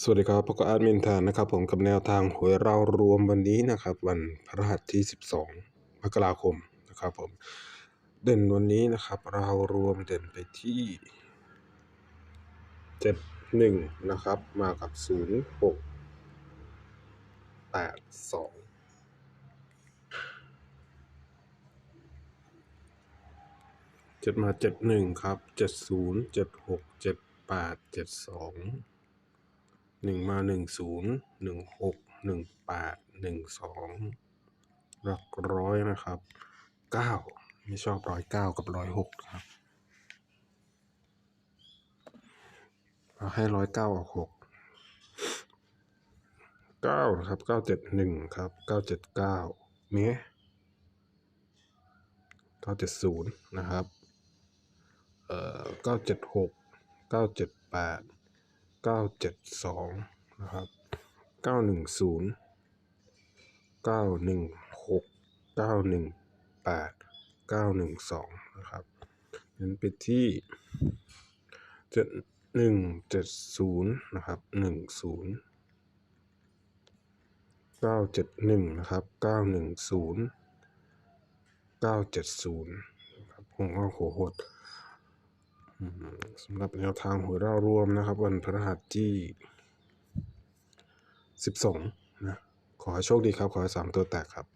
สวัสดีครับพบกับแอดมินแทนนะครับ ผมกับแนวทางหวยเรารวมวันนี้นะครับ วันพฤหัสที่ 12มกราคมนะครับผมเด่นวันนี้นะครับ เรารวมเด่นไปที่ 71 นะครับ มากับ 06 82เจ็ดมาเจ็ดหนึ่งครับเจ็ดศูนย์เจ็ดหกเจ็ดแปดเจ็ดสอง หนึ่งมาหนึ่งศูนย์หนึ่งหกหนึ่งแปดหนึ่งสองหลักร้อยนะครับเก้าไม่ชอบร้อยเก้ากับร้อยหกครับเอาให้ร้อยเก้ากับหกเก้านะครับเก้าเจ็ดหนึ่งครับเก้าเจ็ดเก้าเมียเก้าเจ็ดศูนย์นะครับเอ่อเก้าเจ็ดหกเก้าเจ็ดแปด เก้าเจ็ดสองนะครับเก้าหนึ่งศูนย์เก้าหนึ่งหกเก้าหนึ่งแปดเก้าหนึ่งสองนะครับเน้นไปที่เจ็ดหนึ่งเจ็ดศูนย์นะครับหนึ่งศูนย์เก้าเจ็ดหนึ่งนะครับเก้าหนึ่งศูนย์เก้าเจ็ดศูนย์ครับผมก็โหด สำหรับแนวทางหวยเรารวมนะครับ วันพฤหัสที่ 12 นะ ขอให้โชคดีครับ ขอให้สามตัวแตกครับ